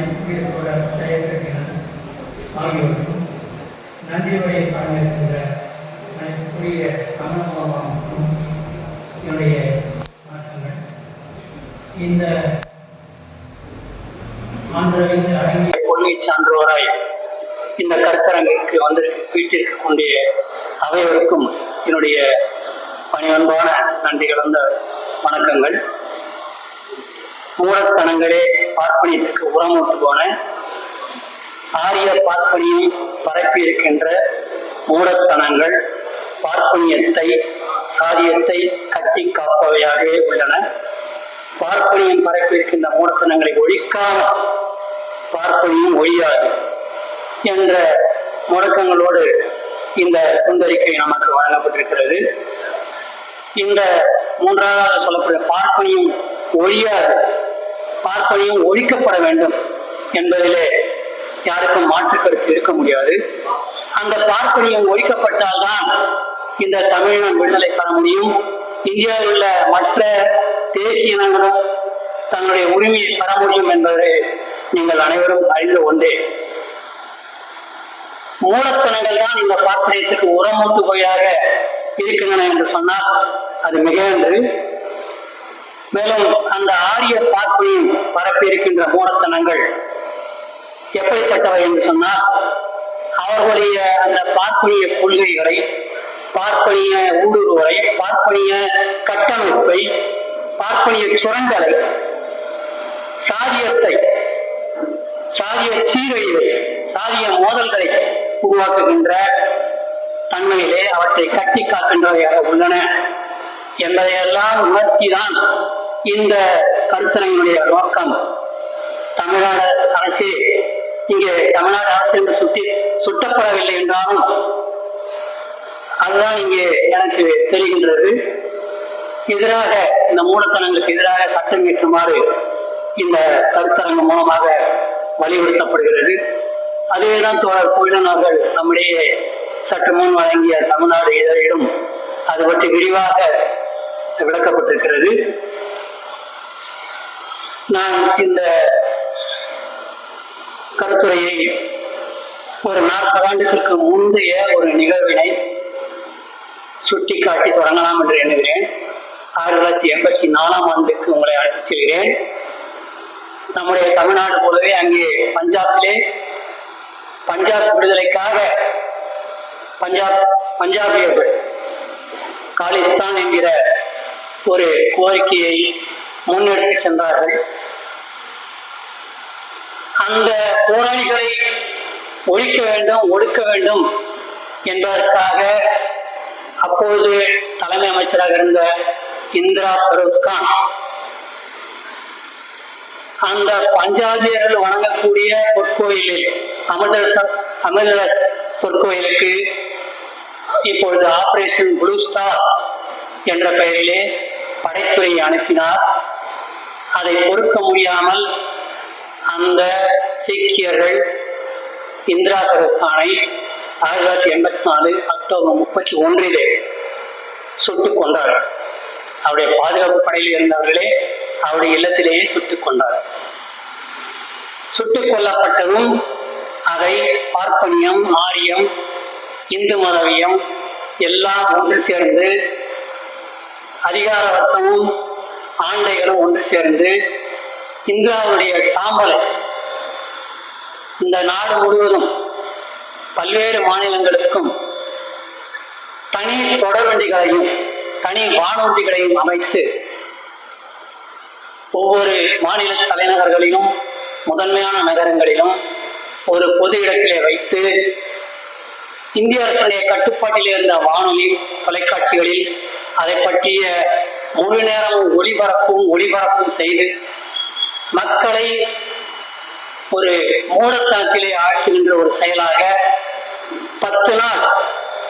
மனிதனுக்குரிய ஒரு செயற்கட்டினர் ஆகியோருக்கும் நன்றியுரையை உரையை பழங்கிருக்கின்ற அனுபவமாகவும் என்னுடைய வணக்கங்கள் இந்த ஆண்டறிந்து அடங்கிய கொள்கை சான்றோராய் இந்த கருத்தரங்கிற்கு வந்து வீட்டிற்கக்கூடிய அனைவருக்கும் என்னுடைய பணிவன்பான நன்றி கலந்த வணக்கங்கள். மூடத்தனங்களே பார்ப்பனியத்துக்கு உரமூட்டு போன ஆரிய பார்ப்பனியை பரப்பி இருக்கின்ற மூடத்தனங்கள் பார்ப்பனியத்தை சாதியத்தை கட்டி காப்பவையாகவே உள்ளன. பார்ப்பனியம் பரப்பி இருக்கின்ற மூடத்தனங்களை ஒழிக்காமல் பார்ப்பனியும் ஒழியாது என்ற முழக்கங்களோடு இந்த குந்தரிக்கை நமக்கு வழங்கப்பட்டிருக்கிறது. இந்த மூன்றாவது சொல்லக்கூடிய பார்ப்பனியும் ஒழியாது. பார்ப்பனியும் ஒழிக்கப்பட வேண்டும் என்பதிலே யாருக்கும் மாற்று கருத்து இருக்க முடியாது. அந்த பார்ப்பனியம் ஒழிக்கப்பட்டால்தான் இந்த தமிழினம் விடுதலை பெற முடியும். இந்தியாவில் உள்ள மற்ற தேசிய இனங்களும் தங்களுடைய உரிமையை பெற முடியும் என்பதை நீங்கள் அனைவரும் அறிந்த ஒன்றே. மூலத்தனங்கள் தான் இந்த பார்ப்பனியத்துக்கு உரமூட்டு போயாக இருக்கின்றன என்று சொன்னால் அது மிகன்று மேலும் அந்த ஆரிய பார்ப்பனியம் பரப்பி இருக்கின்ற மூலத்தனங்கள் எப்படிப்பட்டவை என்று சொன்னால் அவர்களுடைய அந்த பார்ப்பனிய கொள்கைகளை பார்ப்பனிய ஊடுருவலை பார்ப்பனிய கட்டமைப்பை பார்ப்பனிய சுரண்டலை சாதியத்தை சாதிய சீரழிவை சாதிய மோதல்களை உருவாக்குகின்ற தன்மையிலே அவற்றை கட்டி காக்கின்றவையாக உள்ளன என்பதையெல்லாம் உணர்த்திதான் இந்த கருத்தரங்களுடைய நோக்கம் தமிழ்நாடு அரசே இங்கே தமிழ்நாடு அரசு என்று சுட்டி சுட்டப்படவில்லை என்றாலும் அதுதான் இங்கே எனக்கு தெரிகின்றது. எதிராக இந்த மூலத்தனங்களுக்கு எதிராக சட்டம் இயற்றுமாறு இந்த கருத்தரங்கம் மூலமாக வலியுறுத்தப்படுகிறது. அதேதான் தோழர் கோயிலன் அவர்கள் நம்முடைய சற்று முன் வழங்கிய தமிழ்நாடு இதழிலும் அது பற்றி விரிவாக விளக்கப்பட்டிருக்கிறது. நான் இந்த கருத்துரையை ஒரு நாற்பது ஆண்டுகளுக்கு முந்தைய ஒரு நிகழ்வினை சுட்டிக்காட்டி தொடங்கலாம் என்று எண்ணுகிறேன். ஆயிரத்தி தொள்ளாயிரத்தி எண்பத்தி நாலாம் ஆண்டுக்கு உங்களை அழைத்துச் செல்கிறேன். நம்முடைய தமிழ்நாடு போலவே அங்கே பஞ்சாபிலே பஞ்சாப் விடுதலைக்காக பஞ்சாப் பஞ்சாபியர்கள் காலிஸ்தான் என்கிற ஒரு கோரிக்கையை முன்னெடுத்து சென்றார்கள். அந்த போராளிகளை ஒழிக்க வேண்டும் ஒடுக்க வேண்டும் என்பதற்காக அப்போது தலைமை அமைச்சராக இருந்த இந்திரா பரோஸ்கான் அந்த பஞ்சாபியர்கள் வணங்கக்கூடிய பொற்கோயிலில் அமிர்தசர் அமிர்தஸ் பொற்கோயிலுக்கு இப்பொழுது ஆபரேஷன் ப்ளூ ஸ்டார் என்ற பெயரிலே படைத்துறையை அனுப்பினார். அதை பொறுக்க முடியாமல் அந்த சீக்கியர்கள் இந்திரா சரஸ்தானை ஆயிரத்தி தொள்ளாயிரத்தி எண்பத்தி நாலு அக்டோபர் முப்பத்தி ஒன்றிலே சுட்டுக் கொண்டார் அவருடைய பாதுகாப்பு படையில் இருந்தவர்களே அவருடைய இல்லத்திலேயே சுட்டுக் கொண்டார். சுட்டுக் கொல்லப்பட்டதும் அதை பார்ப்பனியம் ஆரியம் இந்து மதவியம் எல்லாம் ஒன்று சேர்ந்து அதிகார வர்த்தமும் ஆண்டைகளும் ஒன்று சேர்ந்து இந்தியாவுடைய சாம்பல் இந்த நாடு முழுவதும் பல்வேறு மாநிலங்களுக்கும் தனி தொடர்வண்டிகளையும் தனி வானூர்திகளையும் அமைத்து ஒவ்வொரு மாநில தலைநகர்களிலும் முதன்மையான நகரங்களிலும் ஒரு பொது இடத்திலே வைத்து இந்திய அரசுடைய கட்டுப்பாட்டில் இருந்த வானொலி தொலைக்காட்சிகளில் அதை பற்றிய முழு நேரமும் ஒளிபரப்பும் ஒளிபரப்பும் செய்து மக்களை ஒரு மூடத்தனத்திலே ஆழ்த்துகின்ற ஒரு செயலாக பத்து நாள்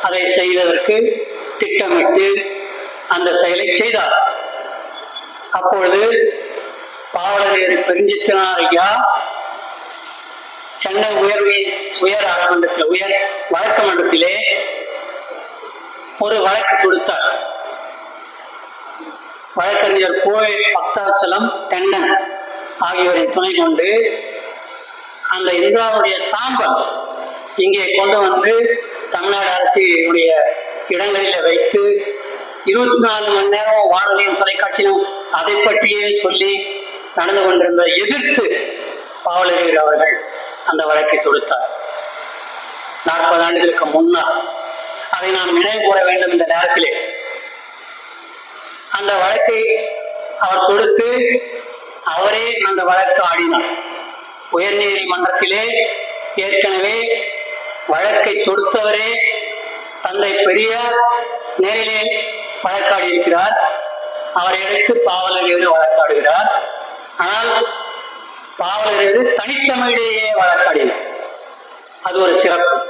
அதை செய்வதற்கு திட்டமிட்டு அந்த செயலை செய்தார். அப்பொழுது பாவலரேறு பெருஞ்சித்தனார் ஐயா சென்னை உயர்வை உயர் அறமன்றத்தில் உயர் வழக்க மன்றத்திலே ஒரு வழக்கு கொடுத்தார். வழக்கறிஞர் கோவை பக்தாச்சலம் தென்னன் ஆகியோரின் துணை கொண்டு அந்த இந்திராவுடைய சாம்பல் இங்கே கொண்டு வந்து தமிழ்நாடு அரசினுடைய இடங்களில் வைத்து இருபத்தி நாலு மணி நேரம் வானொலியும் தொலைக்காட்சியிலும் அதை பற்றியே சொல்லி நடந்து கொண்டிருந்த எதிர்த்து பாவலரீர் அவர்கள் அந்த வழக்கை தொடுத்தார். நாற்பது ஆண்டுகளுக்கு முன்னால் அதை நாம் நினைவு கூற வேண்டும் இந்த நேரத்திலே. அந்த வழக்கை அவர் தொடுத்து அவரே அந்த வழக்கு ஆடினார். உயர்நீதிமன்றத்திலே ஏற்கனவே வழக்கை தொடுத்தவரே தந்தை பெரியார் நேரிலே வழக்காடி இருக்கிறார் அவரை எடுத்து பாவலரேறு வழக்காடுகிறார். ஆனால் பாவலர் பாவலரேறு தனித்தமிழிலேயே வழக்காடினார். அது ஒரு சிறப்பு.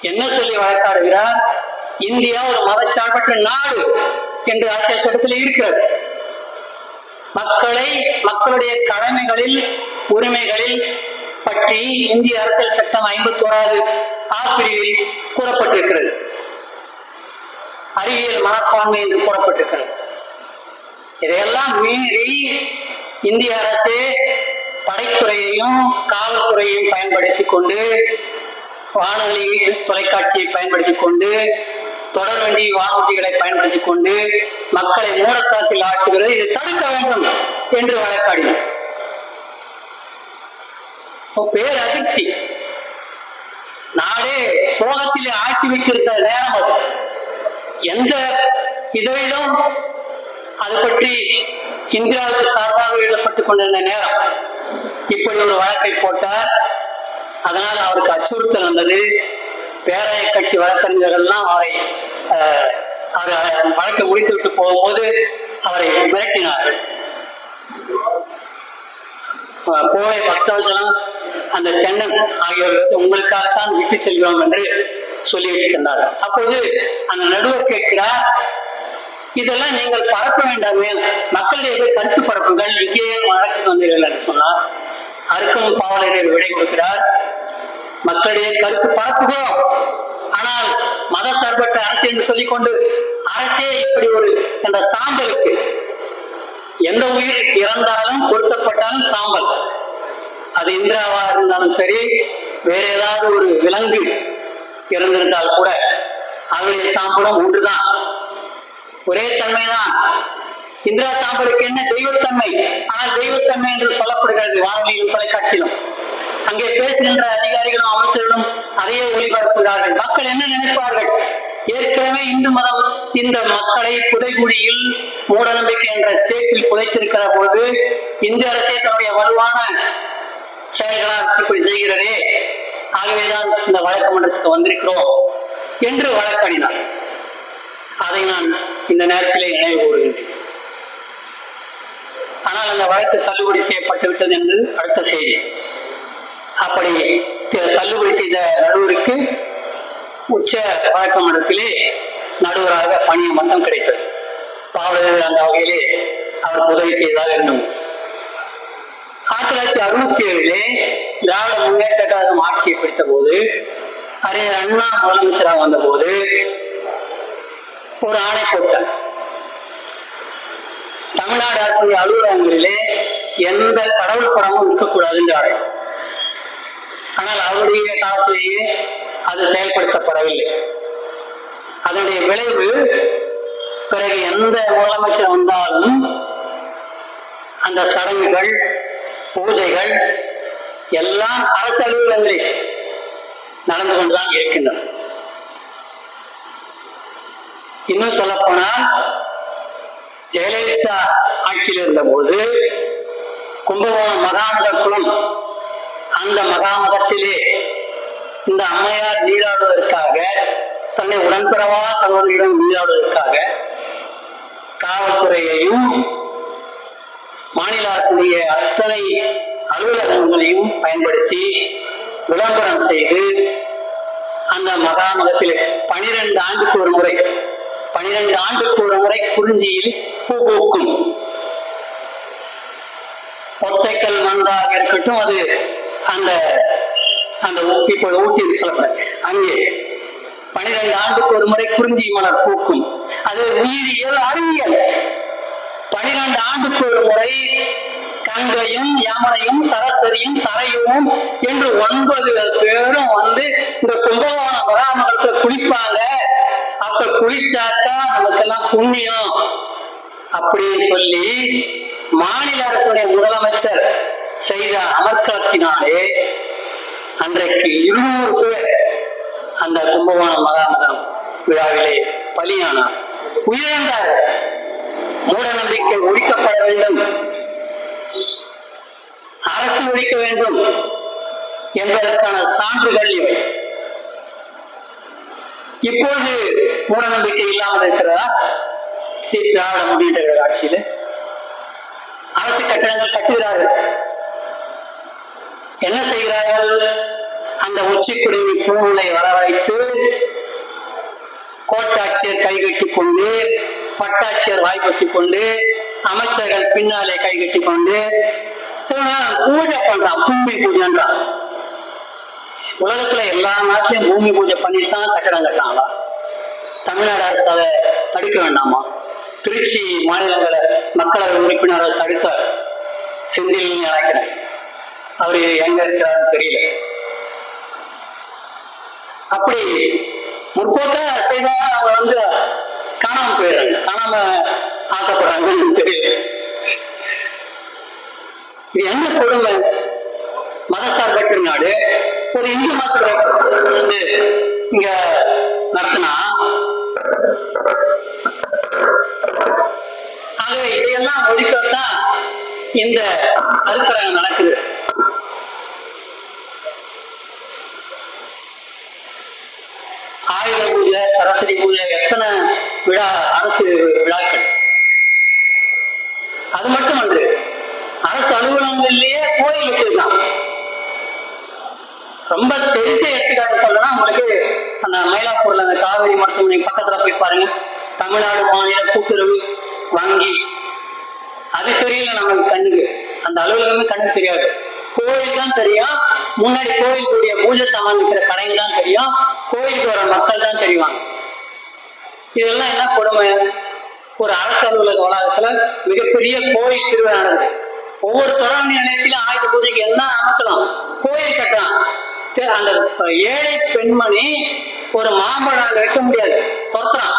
என்ன சொல்லி வழக்காடுகிறார்? இந்தியா ஒரு மதச்சார்பற்ற நாடு. என்று அரசியல் சட்டத்தில் இருக்கிறது. மக்களை மக்களுடைய கடமைகளில் உரிமைகளில் பற்றி இந்திய அரசியல் சட்டம் ஐம்பத்தி ஓராது ஆ பிரிவில் கூறப்பட்டிருக்கிறது. அறிவியல் மனப்பான்மை என்று கூறப்பட்டிருக்கிறது. இதையெல்லாம் மீறி இந்திய அரசு படைத்துறையையும் காவல்துறையையும் பயன்படுத்தி கொண்டு வானொலி தொலைக்காட்சியை பயன்படுத்தி கொண்டு தொடர்வண்டி வானூர்திகளை பயன்படுத்தி கொண்டு மக்களை மூடத்தாத்தில் ஆட்டுகிறது. இதை தடுக்க வேண்டும் என்று வழக்காடினார். பேரதிர்ச்சி. நாடே சோகத்திலே ஆட்டி வைத்திருக்கிற நேரம் அது. எந்த இதழிலும் அது பற்றி இந்தியாவுக்கு சார்பாக எழுதப்பட்டுக் கொண்டிருந்த நேரம். இப்படி ஒரு வழக்கை போட்டார். அதனால் அவருக்கு அச்சுறுத்தல் வந்தது. பேராய கட்சி வழக்கறிஞர்கள்லாம் அவரை அவர் வழக்கை முடித்து விட்டு போகும்போது அவரை விரட்டினார்கள் அஹ், கோவை பக்தவசனம் அந்த தென்னன் ஆகியோர்கள் உங்களுக்காகத்தான் விட்டு செல்கிறோம் என்று சொல்லி வச்சு சென்றார்கள் அப்போது அந்த நடுவர் கேட்கிறார் இதெல்லாம் நீங்கள் பரப்ப வேண்டாமே மக்களிடையே கருத்து பரப்புகள் இங்கேயே வழக்கு வந்தீர்கள்? என்று சொன்னார். அறுக்கும் பாவலர்கள் விடை கொடுக்கிறார் மக்களிடையே கருத்து பரப்புகிறோம் ஆனால் மத சார்பற்ற அரசு என்று சொல்லிக்கொண்டு அரசே இப்படி ஒரு என்ற சாம்பலுக்கு எந்த உயிர் இறந்தாலும் பொருத்தப்பட்டாலும் சாம்பல். அது இந்திராவா இருந்தாலும் சரி வேற ஏதாவது ஒரு விலங்கு இறந்திருந்தால் கூட அதனுடைய சாம்பலும் ஒன்றுதான். ஒரே தன்மைதான். இந்திரா சாம்பலுக்கு என்ன தெய்வத்தன்மை? ஆனால் தெய்வத்தன்மை என்று சொல்லப்படுகிறது வானொலியிலும் தொலைக்காட்சியிலும். அங்கே பேசுகின்ற அதிகாரிகளும் அமைச்சர்களும் அதையே ஒளிபரப்புகிறார்கள். மக்கள் என்ன நினைப்பார்கள்? ஏற்கனவே இந்து மதம் இந்த மக்களை புதைகுழியில் மூடநம்பிக்கை என்ற சேப்பில் புதைத்திருக்கிற பொழுது இந்திய அரசே தன்னுடைய வலுவான செயல்களால் இப்படி செய்கிறதே. ஆகவேதான் இந்த வழக்கு மன்றத்துக்கு வந்திருக்கிறோம் என்று வழக்கடினார் அதை நான் இந்த நேரத்திலே நினைவு கூறுகின்றேன். ஆனால் அந்த வழக்கு தள்ளுபடி செய்யப்பட்டு விட்டது என்று அடுத்த செய்தி. அப்படி தள்ளுபடி செய்த நடுவருக்கு உச்ச வழக்க மன்றத்திலே நடுவராக பணி மட்டும் கிடைத்தது. பாவலர் அந்த வகையிலே அவர் உதவி செய்தார் என்னும் ஆயிரத்தி தொள்ளாயிரத்தி அறுபத்தி ஏழிலே திராவிட முன்னேற்ற கழகம் ஆட்சியை பிடித்த போது அறிஞர் அண்ணா முதலமைச்சராக வந்த போது ஒரு ஆணை போட்டார். தமிழ்நாடு அரசு அலுவலகங்களிலே எந்த கடவுள் படமும் இருக்கக்கூடாது என்றார் ஆனால் அவருடைய காலத்திலேயே அது செயல்படுத்தப்படவில்லை. அதனுடைய விளைவு பிறகு எந்த முதலமைச்சர் வந்தாலும் அந்த சடங்குகள் பூஜைகள் எல்லாம் அரசு அலுவலகங்களில் நடந்து கொண்டுதான் இருக்கின்றன. இன்னும் சொல்ல போனால் ஜெயலலிதா ஆட்சியில் இருந்தபோது கும்பகோணம் மகாநகர் குளம் அந்த மகாமகத்திலே இந்த அம்மையார் நீராடுவதற்காக தன்னை உடன்பிறவா சகோதரியிடம் நீராடுவதற்காக காவல்துறையையும் மாநில அரசுடைய அத்தனை அலுவலகங்களையும் பயன்படுத்தி விளம்பரம் செய்து அந்த மகாமகத்தில் பனிரெண்டு ஆண்டுக்கு ஒரு முறை பனிரெண்டு ஆண்டுக்கு ஒரு முறை குறிஞ்சியில் பூ பூக்கும். ஒத்தைக்கல் மந்தாக இருக்கட்டும் அது அந்த அந்த இப்போ ஊட்டி சொல்லப்படுற அங்கே பனிரெண்டு ஆண்டுக்கு ஒரு முறை குறிஞ்சி மலர் பூக்கும். அது உயிரியல் அறிவியல். பனிரெண்டு ஆண்டுக்கு ஒரு முறை கங்கையும் யமனையும் சரஸ்வதியும் சரையும் என்று ஒன்பது பேரும் வந்து இந்த கும்பகோணம் வராமலத்தை குளிப்பாங்க. அப்ப குளிச்சாக்கா நமக்கெல்லாம் புண்ணியம். அப்படின்னு சொல்லி மாநில அரசுடைய முதலமைச்சர் செய்த அமர்க்களத்தினாலே அன்றைக்கு இருநூறு பேர் அந்த கும்பகோணம் மகாமகம் விழாவிலே பலியானார். உயிரிழந்தார். மூட நம்பிக்கை ஒழிக்கப்பட வேண்டும். அரசு ஒழிக்க வேண்டும் என்பதற்கான சான்றுகள் இவை. இப்பொழுது மூட நம்பிக்கை இல்லாமல் இருக்கிறதா? தி- திராவிட முன்னேற்ற ஆட்சியில. அரசு கட்டணங்கள் கட்டுகிறார்கள். என்ன செய்கிறார்கள்? அந்த உச்சி குடிமை பூவுகளை வரவழைத்து கோட்டாட்சியர் கைகட்டி கொண்டு பட்டாட்சியர் வாய்ப்பற்றி கொண்டு அமைச்சர்கள் பின்னாலே கைகட்டி கொண்டு பூஜை பண்றான் பூமி பூஜைன்றான். உலகத்துல எல்லா நாட்டிலையும் பூமி பூஜை பண்ணிட்டு தான் கட்டடம் கட்டாங்களா தமிழ்நாடு அரசு அதை தடுக்க வேண்டாமா? திருச்சி மாநிலங்கள மக்களவை உறுப்பினர்கள் தடுத்தார் செந்தில் நினைக்கிறேன் அவர் எங்க இருக்கிறாருன்னு தெரியல. அப்படி முற்போக்க செய்தா அவங்க வந்து காணாம போயிடுறாங்க. காணாம ஆக்கப்படுறாங்கன்னு தெரியல. இது என்ன கொடுமை மதசார்பற்ற நாடு. ஒரு இந்து மக்கள் வந்து இங்க நடத்தினா ஆகவே இதையெல்லாம் ஒழிக்கத்தான் இந்த கருத்தரங்கம் நடக்குது. ஆயுத பூஜை சரஸ்வதி பூஜை எத்தனை விழா அரசு விழாக்கள்? அது மட்டும் அன்று அரசு அலுவலகங்கள்லயே கோயில் வச்சிருக்கான். ரொம்ப தெரிஞ்ச எடுத்துக்காட்டு சொல்லலாம் உங்களுக்கு அந்த மயிலாப்பூர்ல அந்த காவேரி மருத்துவமனை பக்கத்துல போய் பாருங்க. தமிழ்நாடு மாநில கூட்டுறவு வங்கி. அது தெரியல நமக்கு கண்ணுக்கு. அந்த அலுவலகமே கண்ணுக்கு தெரியாது. கோயில் தான் தெரியும். முன்னாடி கோயிலுக்குரிய பூஜை சாமான் விற்கிற கடைங்க தான் தெரியும். கோயிலுக்கு வர மக்கள் தான் தெரியும். இதெல்லாம் என்ன கொடுமை? ஒரு அரசு அலுவலக வளாகத்துல மிகப்பெரிய கோயில் திருவிழா ஒவ்வொரு தொடர்பு நிலையத்திலும் ஆயுத பூஜைக்கு என்ன அமைக்கலாம் கோயில் கட்டலாம். சரி, அந்த ஏழை பெண்மணி ஒரு மாம்பழம் அங்க வைக்க முடியாது. துரத்துறான்.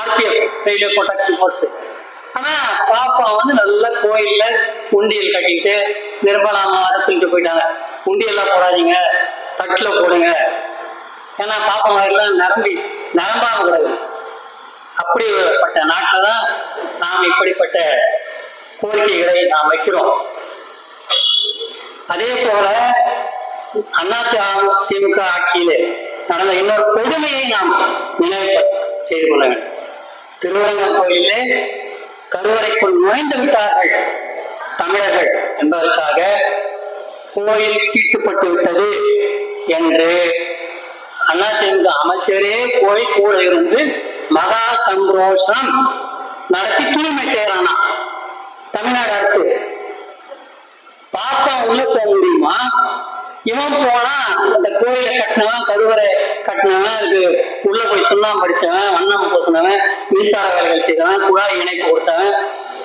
ஆர்பிஎஃப் ரயில்வே ப்ரொடெக்ஷன் ஃபோர்ஸ் ஆனா பாப்பா வந்து நல்ல கோயில்ல உண்டியல் கட்டிட்டு நிர்மலாமா சொல்லிட்டு போயிட்டாங்க. உண்டியெல்லாம் போடாதீங்க. தட்டுல போடுங்க. ஏன்னா பாப்பா மாதிரிலாம் நரம்பி நரம்பாக கூடாது. அப்படிப்பட்ட நாட்டில் தான் நாம் இப்படிப்பட்ட கோரிக்கைகளை நாம் வைக்கிறோம். அதே போல அண்ணா திமுக ஆட்சியிலே நடந்த இன்னொரு கொடுமையை நாம் நினைவு செய்து கொள்ள வேண்டும். திருவரங்கம் கோயிலே கருவறைக்குள் நுழைந்து விட்டார்கள். தமிழர்கள் என்பதற்காக கோயில் தீட்டுப்பட்டு விட்டது என்று அதிமுக அமைச்சரே போய் கூட இருந்து மகா சந்தோஷம் நடத்தி தூய்மை செய்யறானா? தமிழ்நாடு அரசு. பாப்பா உள்ள போக முடியுமா? இவன் போனா இந்த கோயிலை கட்டினவன் கருவறை கட்டினவன் அதுக்கு உள்ள போய் சுண்ணாம்பு படிச்சவன் வண்ணம் பூசினவன் மின்சார வேலைகள் செய்தவன் குழாய் இணைப்பு கொடுத்தவன்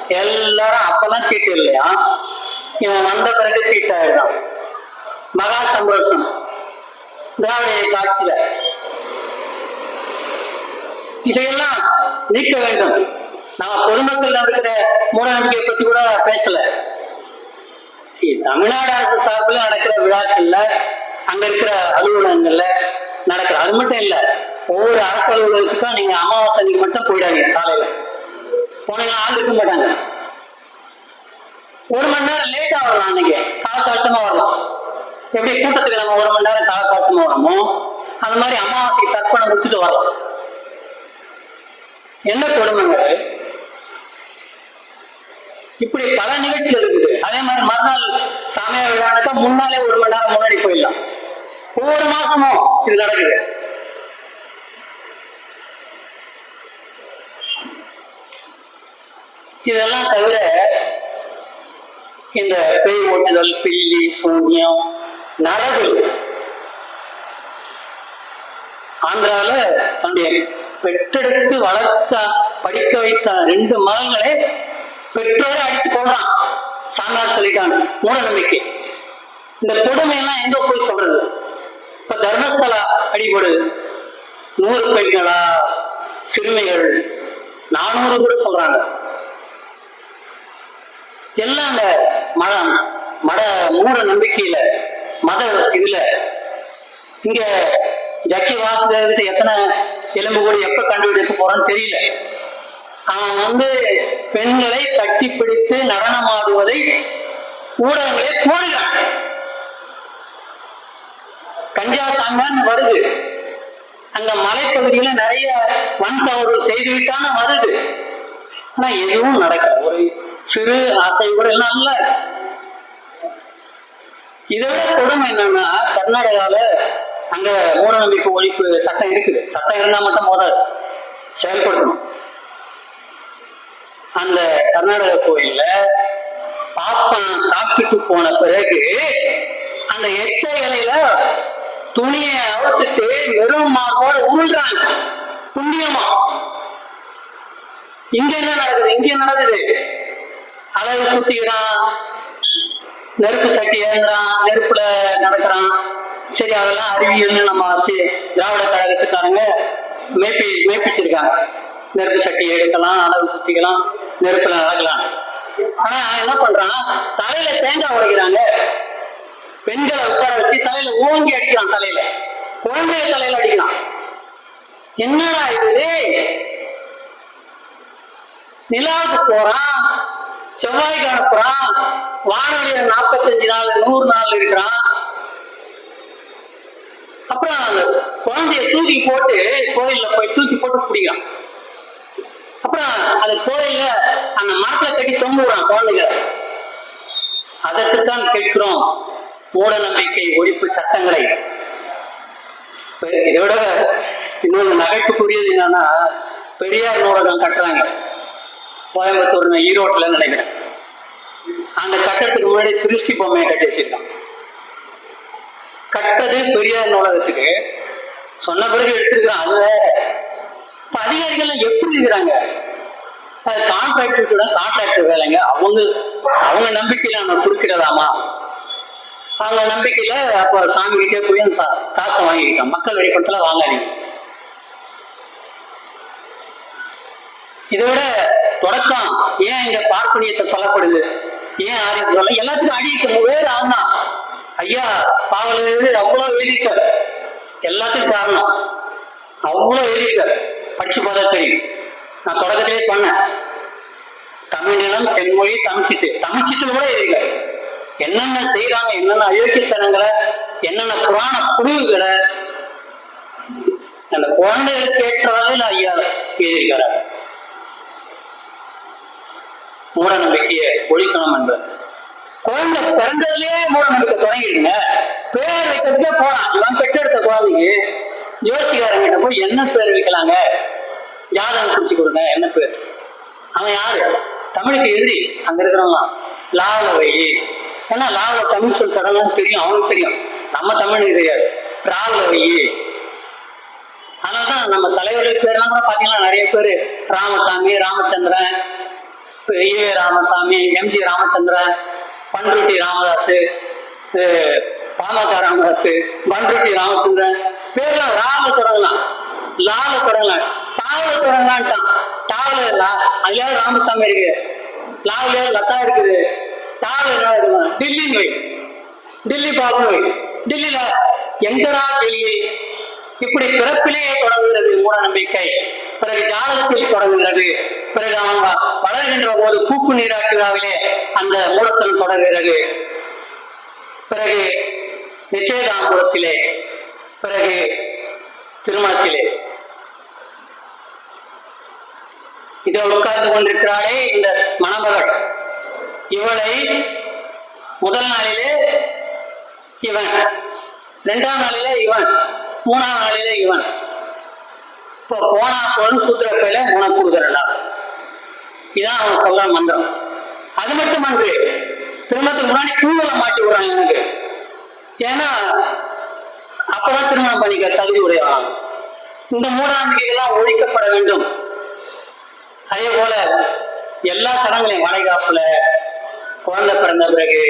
எல்லாரும் அப்பதான் சீட்டு இல்லையா? இவன் வந்த பிறகு தீட்டாயிடுறான் மகா சந்தோஷம். திராவிட காட்சியில. இதையெல்லாம் நீக்க வேண்டும். நம்ம பொதுமக்கள் இருக்கிற மூடநம்பிக்கையை பத்தி கூட பேசல. தமிழ்நாடு அரசு சார்பில் நடக்கிற விழாக்கள்ல அங்க இருக்கிற அலுவலகங்கள்ல நடக்கிற அது மட்டும் இல்ல ஒவ்வொரு அரசு அலுவலகத்துக்கும் நீங்க அமாவாசை மட்டும் போயிடாதீங்க காலையில. போனீங்கன்னா ஆள் இருக்க மாட்டாங்க. ஒரு மணி நேரம் லேட்டா வரலாம் அன்னைக்கு. காலத்தாழ்த்தமா வரலாம் எப்படி கூட்டத்துக்கு நம்ம ஒரு மணி நேரம் காலத்தாழ்த்தமா வரமோ அந்த மாதிரி அமாவாசைக்கு தர்ப்பணம் கொடுத்துட்டு வரலாம். என்ன கொடுமைங்க? இப்படி பல நிகழ்ச்சிகள் இருக்குது. அதே மாதிரி மறுநாள் சாமியார் விழானாக்கா முன்னாலே ஒரு மணி நேரம் முன்னாடி போயிடலாம். ஒவ்வொரு மாசமும் இது நடக்குது. இதெல்லாம் தவிர இந்த பேய் ஓட்டுதல் பில்லி சூன்யம் நரகு. ஆந்திரால தன்னுடைய பெற்றெடுத்து வளர்த்த படிக்க வைத்த ரெண்டு மகன்களே பெற்றோரை அடிச்சு போடுறான். சாமியார் சொல்லிட்டான் மூட நம்பிக்கை இந்த கொடுமையெல்லாம் எங்க போய் சொல்றது? இப்ப தர்மஸ்தலா அடிபடு. நூறு பெண்களா? சிறுமிகள். நானூறு கூட சொல்றாங்க. எல்லாம் அந்த மத மத மூட நம்பிக்கையில மத இதுல. இங்க ஜக்கி வாசுதேவத்தை எத்தனை எலும்பு கூட எப்ப கண்டுபிடிக்க போறான்னு தெரியல. அவன் வந்து பெண்களை கட்டி பிடித்து நடனமாடுவதை ஊடகங்களே போடுகிறான். கஞ்சா சாங்கான்னு வருது. அங்க மலைப்பகுதியில நிறைய வன்தவறு செய்துவிட்டான வருது. ஆனா எதுவும் நடக்க ஒரு சிறு ஆசை கூட எல்லாம் இதோட இதை விட கொடுமை என்னன்னா கர்நாடகால அங்க மூடநம்பிக்கை ஒழிப்பு சட்டம் இருக்குது. சட்டம் இருந்தா மட்டும் போதாது. செயல்படுத்தணும். அந்த கர்நாடக கோயில்ல பாப்பன் சாப்பிட்டுட்டு போன பிறகு அந்த எச்ச இலையில துணியை அவுத்துட்டு வெறும் மார்போட உருள்றாங்க. புண்ணியமா இங்க என்ன நடக்குது? இங்க நடக்குது? அழகு குத்திக்கிறான் நெருப்பு சட்டி ஏங்குறான் நெருப்புல நடக்கிறான். சரி அதெல்லாம் அறிவியல்னு நம்ம வந்து திராவிட கழகத்துக்காரங்க மேய்ப்பி மேய்ப்பிச்சிருக்காங்க நெருப்பு சட்டி எடுக்கலாம் அழகு குத்திக்கலாம் நெருப்புல நடக்கலாம். ஆனா என்ன பண்றான்? தலையில தேங்காய் உடைக்கிறாங்க. பெண்களை உட்கார வச்சு தலையில ஓங்கி அடிக்கிறான் தலையில. குழந்தைய தலையில அடிக்கிறான். என்னடா இது? நிலாவுக்கு போறான். செவ்வாய்க்கு அனுப்புறான் வானொலியில நாற்பத்தஞ்சு நாள் நூறு நாள் இருக்கிறான். அப்புறம் அந்த குழந்தைய தூக்கி போட்டு கோயில்ல போய் தூக்கி போட்டு பிடிக்கிறான் அப்புறம் அந்த கோயில்ல அந்த மரத்துல கட்டி தொங்குறான் குழந்தைங்க. அதற்குத்தான் கேட்கிறோம் மூட நம்பிக்கை ஒழிப்பு சட்டங்களை. இதோட இதை விட இன்னொரு நகைப்புக்குரியது என்னன்னா பெரியார் நூலகம் கட்டுறாங்க. கோயம்புத்தூர் ஈரோட்ல நினைக்கிறேன் அந்த கட்டடத்துக்கு முன்னாடி திருஷ்டி பொம்மையை கட்டி வச்சிருக்கான் கட்டது பெரியார் நூலகத்துக்கு. சொன்ன பிறகு எடுத்திருக்கிறான் அது வேற. இப்ப எப்படி இருக்கிறாங்க? அது கான்ட்ராக்டர் கூட கான்ட்ராக்டர் வேலைங்க. அவங்க அவங்க நம்பிக்கையில நம்ம கொடுக்கிறதாமா அவங்க நம்பிக்கையில அப்போ சாமி கிட்டே போய் சா- காசை வாங்கிக்கிட்டோம். மக்கள் வெளிப்படத்துல வாங்காதீங்க. இதை விட தொடக்கம் ஏன் இந்த பார்ப்பனியத்தை சொல்லப்படுது? ஏன் ஆரியத்தை சொல்ல எல்லாத்துக்கும் அடிக்க வேறு ஆனா தான் ஐயா பாவல அவ்வளவு எழுதிட்டார் எல்லாத்துக்கும் காரணம் அவ்வளவு எழுதிட்டார் படிச்சு பார்த்தா தெரியும். நான் தொடக்கத்திலே சொன்னேன். தமிழ் தென்மொழி தமிழ்ச்சிட்டு. தமிழ்ச்சிட்டு கூட எழுதிக்க என்னென்ன செய்யறாங்க என்னென்ன அயோக்கியத்தனங்களை என்னென்ன புராண குழுவுகளை அந்த குழந்தைகளுக்கு ஏற்ற வகையில் ஐயா எழுதியிருக்கிறார் மூட நம்பிக்கையை ஒழிக்கணும் என்பது குழந்தை பிறந்ததுலயே மூட நம்பிக்கை தொடங்கிடுங்க. பேர் வைக்கிறதுக்கே போறான். இவன் பெற்றெடுத்த குழந்தைக்கு ஜோசிகாரங்கிட்ட போய் என்ன பேர் வைக்கலாங்க? ஜாதகம் குறிச்சு கொடுங்க. என்ன பேர்? அவன் யாரு? தமிழுக்கு எதிரி அங்க இருக்கிறவன் லாவல வை ஏன்னா லாவல தமிழ் சொல் கடலாம் தெரியும். அவனுக்கு தெரியும். நம்ம தமிழுக்கு தெரியாது. ராவல வை அதனாலதான் நம்ம தலைவர்கள் பேர்லாம் கூட பாத்தீங்கன்னா நிறைய பேர். ராமசாமி ராமச்சந்திரன் ஈவே ராமசாமி எம்ஜி ராமச்சந்திரன் பண்ருட்டி ராமதாஸ் பாமக ராமதாஸ் பண்ருட்டி ராமச்சந்திரன் பேர்லாம் ராம தொடங்கலாம் லால தொடங்கலாம் தாவல தொடங்கலான்ட்டான் தாவல இல்ல அதுலயாவது ராமசாமி இருக்கு. லாவில லத்தா இருக்குது. தாவல என்ன இருக்கலாம் டில்லி நோய். டில்லி பாபு நோய். டில்லியில எங்கடா டெல்லி? இப்படி பிறப்பிலேயே தொடங்குகிறது மூட நம்பிக்கை. பிறகு ஜாதகத்தில் தொடங்குகிறது. பிறகு அவங்க வளர்கின்ற போது கூப்பு நீராட்டு அந்த மூலத்தன் தொடர்கிறது பிறகு நிச்சயதாம்பூரத்திலே பிறகு திருமணத்திலே. இதை உட்கார்ந்து கொண்டிருக்கிறாளே இந்த மணமகள். இவளை முதல் நாளிலே இவன் இரண்டாம் நாளிலே இவன் மூணாம் நாளிலே இவன். இப்போ போனா பொன் சூத்திர பேல உனக்கு கொடுக்குறா இதான் அவன் சொல்ற மந்திரம். அது மட்டும் அன்று திருமணத்துக்கு முன்னாடி கூவல மாட்டி விடுறாங்க எனக்கு ஏன்னா அப்பதான் திருமணம் பண்ணிக்க தகுதி உடையவாங்க இந்த மூடாம்பிகைகள்லாம் ஒழிக்கப்பட வேண்டும். அதே போல எல்லா சடங்குகளையும் வளைகாப்புல குழந்தை பிறந்த பிறகு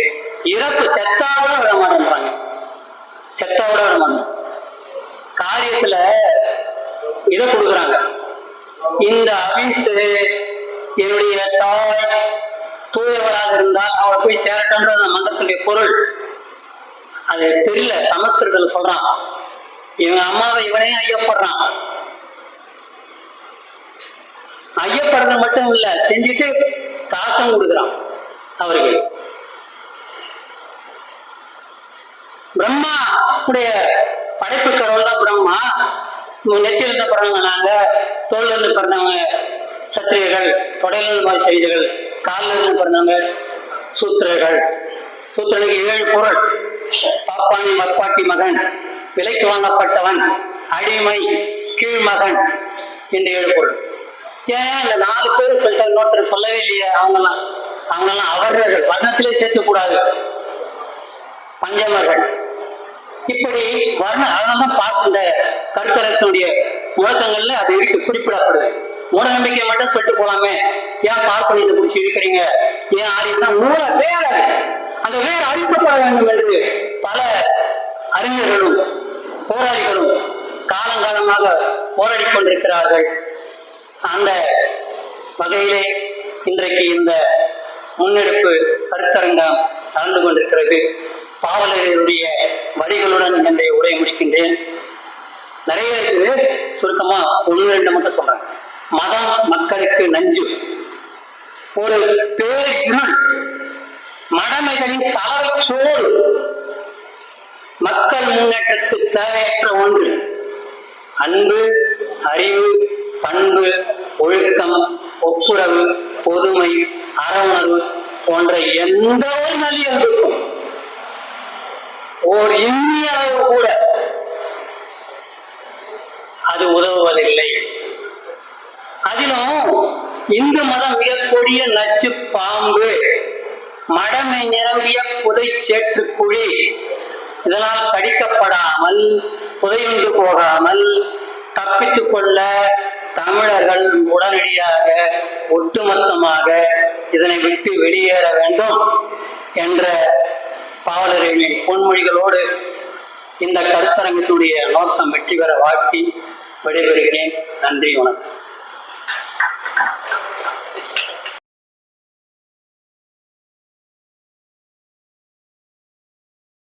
இறப்பு செத்தாவோட விட மாட்டேன்றாங்க. செத்தாவோட விட மாட்டேன். காரியத்துல இதை கொடுக்குறாங்க. இந்த அவின்சு என்னுடைய தாய் தூயவராக இருந்தால் அவளை போய் சேரட்டன்ற அந்த மந்திரத்துடைய பொருள். அது தெரியல சமஸ்கிருதம் சொல்றான். இவன் அம்மாவை இவனே ஐயப்படுறான். ஐயப்படுறது மட்டும் இல்ல செஞ்சுட்டு காசும் கொடுக்குறான் அவருக்கு. பிரம்மா உடைய படைப்பு கடவுள் தான் பிரம்மா நெத்தில பிறந்தவங்க நாங்க தோல்ல இருந்து பிறந்தவங்க சத்திரியர்கள் தொடையில மாதிரி செய்திகள் காலில் பிறந்தவங்க சூத்திரர்கள். சூத்திரனுக்கு ஏழு பொருள். பாப்பானி மப்பாட்டி மகன் விலைக்கு வாங்கப்பட்டவன் அடிமை கீழ்மகன் என்று ஏழு பொருள். ஏன் இந்த நாலு பேர் சொல்லிட்டு இன்னொருத்தர் சொல்லவே இல்லையே அவங்கெல்லாம். அவங்கெல்லாம் அவர்கள். வர்ணத்திலே சேர்க்கக்கூடாது. பஞ்சமர்கள். இப்படி வர்ண அதனால்தான் பார்த்து இந்த கருத்தரத்தினுடைய முழக்கங்கள்ல அது இருக்கு குறிப்பிடப்படுது. மூட நம்பிக்கை மட்டும் சொல்லிட்டு போலாமே. ஏன் பார்ப்பனியத்தை பிடிச்சி இருக்கிறீங்க? ஏன் ஆரியம்னா மூல வேற. அந்த வேறு அழிக்கப்பட வேண்டும் என்று பல அறிஞர்களும் போராளிகளும் காலங்காலமாக போராடி கொண்டிருக்கிறார்கள். அந்த வகையிலே இன்றைக்கு இந்த முன்னெடுப்பு கருத்தரங்கம் நடந்து கொண்டிருக்கிறது. பாவலர்களுடைய வரிகளுடன் என்னுடைய உரை முடிக்கின்றேன். நிறைய இருக்குது சுருக்கமா ஒன்று ரெண்டு மட்டும் சொல்றேன் மதம் மக்களுக்கு நஞ்சு. ஒரு பேரிருள் மடமைகளின் கலவைச்சோறு மக்கள் முன்னேற்றத்துக்கு தேவையற்ற ஒன்று. அன்பு அறிவு பண்பு ஒழுக்கம் ஒப்புரவு பொதுமை அறவுணர்வு போன்ற எந்த ஒரு நல்லியல்புக்கும் ஓர் இந்திய அளவு கூட அது உதவுவதில்லை. அதிலும் இந்து மதம் மிகக்கூடிய நச்சு பாம்பு. மடமை நிரம்பிய புதை சேற்று குழி. இதனால் கடிக்கப்படாமல் புதையுண்டு போகாமல் தப்பித்துக் கொள்ள தமிழர்கள் உடனடியாக ஒட்டுமொத்தமாக இதனை விட்டு வெளியேற வேண்டும் என்ற பாவலரின் பொன்மொழிகளோடு இந்த கருத்தரங்கத்துடைய நோக்கம் வெற்றி பெற வாழ்த்தி விடைபெறுகிறேன். நன்றி வணக்கம்.